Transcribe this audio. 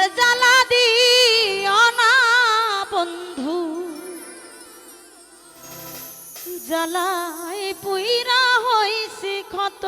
আর জ্বালা দিও না বন্ধু। জ্বালায় পুইরা হইছে ক্ষত।